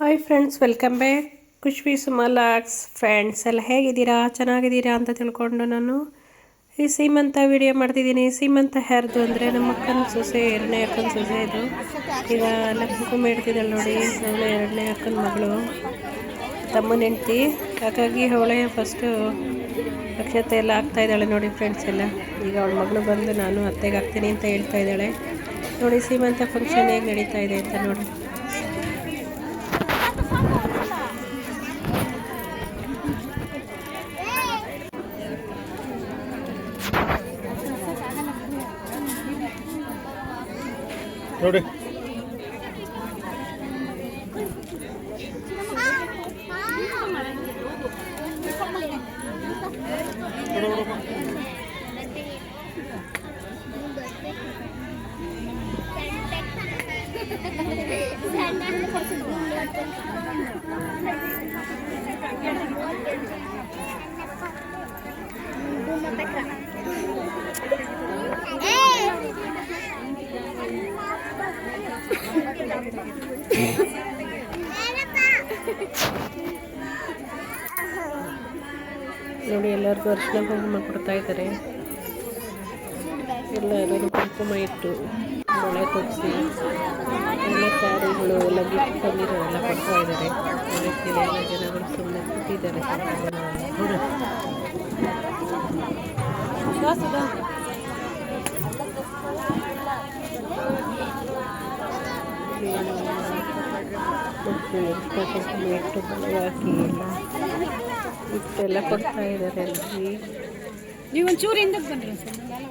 Hi friends welcome back ಖುಷ್ವಿ ಸುಮಲಾಕ್ಸ್ friends ಎಲ್ಲ ಹೇಗಿದ್ದೀರಾ? ಚೆನ್ನಾಗಿದ್ದೀರಾ ಅಂತ ತಿಳ್ಕೊಂಡು ನಾನು ಈ ಸೀಮಂತ ವಿಡಿಯೋ ಮಾಡ್ತಿದ್ದೀನಿ. ಸೀಮಂತ ಹ್ಯಾರ್ದು ಅಂದರೆ ನಮ್ಮ ಅಕ್ಕನ ಸೊಸೆ, ಎರಡನೇ ಅಕ್ಕನ ಸೊಸೆ ಇದು. ಈಗ ಕುಂಕುಮ ಇಡ್ತಿದ್ದಾಳೆ ನೋಡಿ ಅವಳು ಎರಡನೇ ಅಕ್ಕನ ಮಗಳು. ತಮ್ಮನ ಹೆಂಡ್ತಿ. ಹಾಗಾಗಿ ಅವಳೇ ಫಸ್ಟು ಅಕ್ಷತೆ ಎಲ್ಲ ಆಗ್ತಾ ಇದ್ದಾಳೆ ನೋಡಿ ಫ್ರೆಂಡ್ಸ್ ಎಲ್ಲ. ಈಗ ಅವಳ ಮಗಳು ಬಂದು ನಾನು ಅತ್ತೆಗೆ ಹಾಕ್ತೀನಿ ಅಂತ ಹೇಳ್ತಾ ಇದ್ದಾಳೆ. ನೋಡಿ ಸೀಮಂತ ಫಂಕ್ಷನ್ ಹೇಗೆ ನಡೀತಾ ಇದೆ ಅಂತ ನೋಡಿ. ನೋಡಿ ನೋಡಿ, ಎಲ್ಲರಿಗೂ ಅರ್ಶಿನ ಕುಂಕುಮ ಕೊಡ್ತಾ ಇದ್ದಾರೆ. ಎಲ್ಲರೂ ಕುಂಕುಮ ಇಟ್ಟು ಮೊಳೆ ಕೊಡಿಸಿ, ಎಲ್ಲ ಸ್ಯಾರಿಗಳು ಎಲ್ಲ ಗಿಫ್ಟ್ ಎಲ್ಲ ಕೊಡ್ತಾ ಇದ್ದಾರೆ. ಅದಕ್ಕೆ ಎಲ್ಲ ಜನಗಳು ಸುಮ್ಮನೆ ಕೂತಿದ್ದಾರೆ. ಜನ ಕುಂಕುಮ ಇಟ್ಟು ಬಳೆ ಹಾಕಿ ಎಲ್ಲ ಇಷ್ಟೆಲ್ಲ ಕೊಡ್ತಾ ಇದ್ದಾರೆ ಅಲ್ರಿ. ನೀವು ಒಂಚೂರು ಹಿಂದಕ್ಕೆ ಬನ್ನಿ ಸರ್ ನಾವು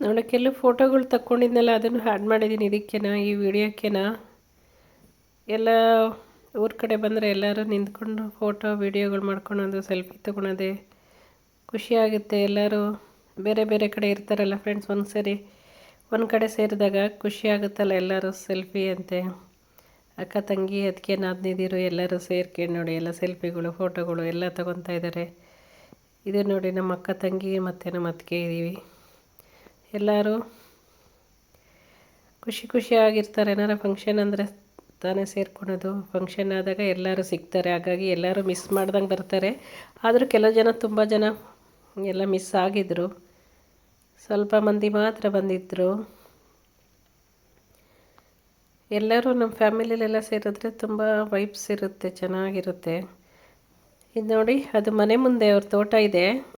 ನೋಡಿ, ಕೆಲವು ಫೋಟೋಗಳು ತಕ್ಕೊಂಡಿದ್ನಲ್ಲ, ಅದನ್ನು ಆ್ಯಡ್ ಮಾಡಿದ್ದೀನಿ ಇದಕ್ಕೇನ, ಈ ವಿಡಿಯೋಕ್ಕೇನ. ಎಲ್ಲ ಊರ ಕಡೆ ಬಂದರೆ ಎಲ್ಲರೂ ನಿಂತ್ಕೊಂಡು ಫೋಟೋ, ವೀಡಿಯೋಗಳು ಮಾಡ್ಕೊಳೋದು, ಸೆಲ್ಫಿ ತೊಗೊಳೋದೆ ಖುಷಿಯಾಗುತ್ತೆ ಎಲ್ಲರೂ. ಬೇರೆ ಬೇರೆ ಕಡೆ ಇರ್ತಾರಲ್ಲ ಫ್ರೆಂಡ್ಸ್ ಒಂದು ಸರಿ, ಒಂದು ಕಡೆ ಸೇರಿದಾಗ ಖುಷಿ ಆಗುತ್ತಲ್ಲ ಎಲ್ಲರೂ ಸೆಲ್ಫಿ ಅಂತೆ. ಅಕ್ಕ, ತಂಗಿ ಅದಕ್ಕೆ ನಾದ್ನಿದಿರು ಎಲ್ಲರೂ ಸೇರ್ಕೊಂಡು ನೋಡಿ, ಎಲ್ಲ ಸೆಲ್ಫಿಗಳು, ಫೋಟೋಗಳು ಎಲ್ಲ ತಗೊತಾ ಇದ್ದಾರೆ ಇದು ನೋಡಿ, ನಮ್ಮ ಅಕ್ಕ, ತಂಗಿ ಮತ್ತು ನಮ್ಮ ಅತ್ತಿಗೆ ಇದ್ದೀವಿ ಎಲ್ಲರೂ ಖುಷಿ ಖುಷಿಯಾಗಿರ್ತಾರೆ. ಏನಾರ ಫಂಕ್ಷನ್ ಅಂದರೆ ತಾನೇ ಸೇರ್ಕೊಳೋದು. ಫಂಕ್ಷನ್ ಆದಾಗ ಎಲ್ಲರೂ ಸಿಗ್ತಾರೆ. ಹಾಗಾಗಿ ಎಲ್ಲರೂ ಮಿಸ್ ಮಾಡ್ದಂಗೆ ಬರ್ತಾರೆ. ಆದರೂ ಕೆಲವು ಜನ ತುಂಬ ಜನ ಎಲ್ಲ ಮಿಸ್ ಆಗಿದ್ದರು ಸ್ವಲ್ಪ ಮಂದಿ ಮಾತ್ರ ಬಂದಿದ್ದರು ಎಲ್ಲರೂ ನಮ್ಮ ಫ್ಯಾಮಿಲಿಲೆಲ್ಲ ಸೇರಿದ್ರೆ ತುಂಬ ವೈಬ್ಸ್ ಇರುತ್ತೆ. ಚೆನ್ನಾಗಿರುತ್ತೆ. ಇದು ನೋಡಿ, ಅದು ಮನೆ ಮುಂದೆ ಅವ್ರ ತೋಟ ಇದೆ.